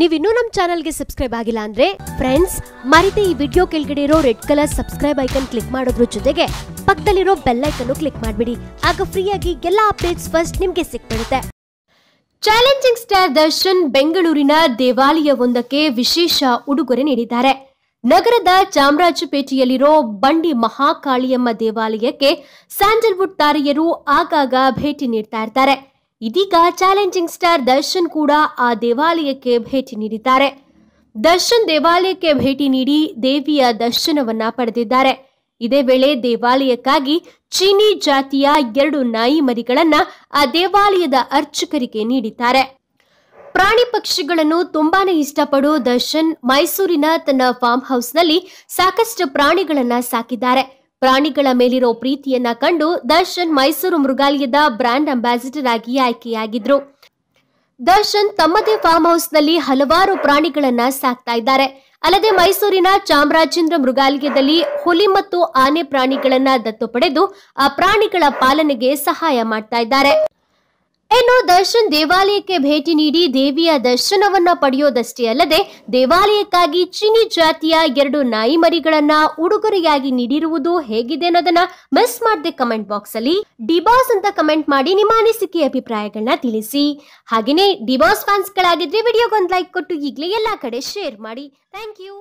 ನೀವಿನ್ನೂ ನಮ್ಮ ಚಾನಲ್ಗೆ ಸಬ್ಸ್ಕ್ರೈಬ್ ಆಗಿಲ್ಲ ಅಂದ್ರೆ ಫ್ರೆಂಡ್ಸ್ ಮರಿತೆ ಈ ವಿಡಿಯೋ ಕೆಳಗಡೆ ಇರೋ red colour subscribe icon click ಮಾಡೋದ್ರ ಜೊತೆಗೆ ಪಕ್ಕದಲ್ಲಿರೋ ಬೆಲ್ ಐಕನ್ ಕ್ಲಿಕ್ ಮಾಡ್ಬಿಡಿ. ಆಗ ಫ್ರೀಯಾಗಿ ಎಲ್ಲಾ ಅಪ್ಡೇಟ್ಸ್ ಫಸ್ಟ್ ನಿಮಗೆ ಸಿಕ್ಬಿಡುತ್ತೆ ಚಾಲೆಂಜಿಂಗ್ ಸ್ಟಾರ್ ದರ್ಶನ್ ಬೆಂಗಳೂರಿನ ದೇವಾಲಯವೊಂದಕ್ಕೆ ವಿಶೇಷ ಉಡುಗೊರೆ ನೀಡಿದ್ದಾರೆ. ನಗರದ ಚಾಮರಾಜಪೇಟೆಯಲ್ಲಿರೋ ಬಂಡಿ ಮಹಾಕಾಳಿಯಮ್ಮ ದೇವಾಲಯಕ್ಕೆ ಸ್ಯಾಂಡಲ್ವುಡ್ ತಾರೆಯರು ಆಗಾಗ ಭೇಟಿ ನೀಡ್ತಾ ಇರ್ತಾರೆ. ಇದೀಗ ಚಾಲೆಂಜಿಂಗ್ ಸ್ಟಾರ್ ದರ್ಶನ್ ಕೂಡ ಆ ದೇವಾಲಯಕ್ಕೆ ಭೇಟಿ ನೀಡಿದ್ದಾರೆ. ದರ್ಶನ್ ದೇವಾಲಯಕ್ಕೆ ಭೇಟಿ ನೀಡಿ ದೇವಿಯ ದರ್ಶನವನ್ನ ಪಡೆದಿದ್ದಾರೆ. ಇದೇ ವೇಳೆ ದೇವಾಲಯಕ್ಕಾಗಿ ಚೀನಿ ಜಾತಿಯ ಎರಡು ನಾಯಿ ಮರಿಗಳನ್ನ ಆ ದೇವಾಲಯದ ಅರ್ಚಕರಿಗೆ ನೀಡಿದ್ದಾರೆ. ಪ್ರಾಣಿ ಪಕ್ಷಿಗಳನ್ನು ತುಂಬಾನೇ ಇಷ್ಟಪಡೋ ದರ್ಶನ್ ಮೈಸೂರಿನ ತನ್ನ ಫಾರ್ಮ್ ಹೌಸ್ನಲ್ಲಿ ಸಾಕಷ್ಟು ಪ್ರಾಣಿಗಳನ್ನ ಸಾಕಿದ್ದಾರೆ. ಪ್ರಾಣಿಗಳ ಮೇಲಿರೋ ಪ್ರೀತಿಯನ್ನ ಕಂಡು ದರ್ಶನ್ ಮೈಸೂರು ಮೃಗಾಲಯದ ಬ್ರ್ಯಾಂಡ್ ಅಂಬಾಸಿಡರ್ ಆಗಿ ಆಯ್ಕೆಯಾಗಿದ್ರು. ದರ್ಶನ್ ತಮ್ಮದೇ ಫಾರ್ಮ್ ಹೌಸ್ನಲ್ಲಿ ಹಲವಾರು ಪ್ರಾಣಿಗಳನ್ನ ಸಾಕ್ತಾ ಇದ್ದಾರೆ. ಅಲ್ಲದೆ ಮೈಸೂರಿನ ಚಾಮರಾಜೇಂದ್ರ ಮೃಗಾಲಯದಲ್ಲಿ ಹುಲಿ ಮತ್ತು ಆನೆ ಪ್ರಾಣಿಗಳನ್ನ ದತ್ತು ಪಡೆದು ಆ ಪ್ರಾಣಿಗಳ ಪಾಲನೆಗೆ ಸಹಾಯ ಮಾಡ್ತಾ ಇದ್ದಾರೆ. ಇನ್ನು ದರ್ಶನ್ ದೇವಾಲಯಕ್ಕೆ ಭೇಟಿ ನೀಡಿ ದೇವಿಯ ದರ್ಶನವನ್ನ ಪಡೆಯೋದಷ್ಟೇ ಅಲ್ಲದೆ ದೇವಾಲಯಕ್ಕಾಗಿ ಚಿನಿ ಜಾತಿಯ ಎರಡು ನಾಯಿ ಮರಿಗಳನ್ನ ಉಡುಗೊರೆಯಾಗಿ ನೀಡಿರುವುದು ಹೇಗಿದೆ ಅನ್ನೋದನ್ನ ಮಿಸ್ ಮಾಡದೆ ಕಮೆಂಟ್ ಬಾಕ್ಸ್ ಅಲ್ಲಿ. ಡಿಬಾಸ್ ಅಂತ ಕಮೆಂಟ್ ಮಾಡಿ ನಿಮ್ಮ ಅನಿಸಿಕೆ ಅಭಿಪ್ರಾಯಗಳನ್ನ ತಿಳಿಸಿ. ಹಾಗೇನೇ ಡಿಬಾಸ್ ಫ್ಯಾನ್ಸ್ ಗಳಾಗಿದ್ರೆ ವಿಡಿಯೋಗೊಂದು ಲೈಕ್ ಕೊಟ್ಟು ಈಗಲೇ ಎಲ್ಲಾ ಕಡೆ ಶೇರ್ ಮಾಡಿ. Thank you.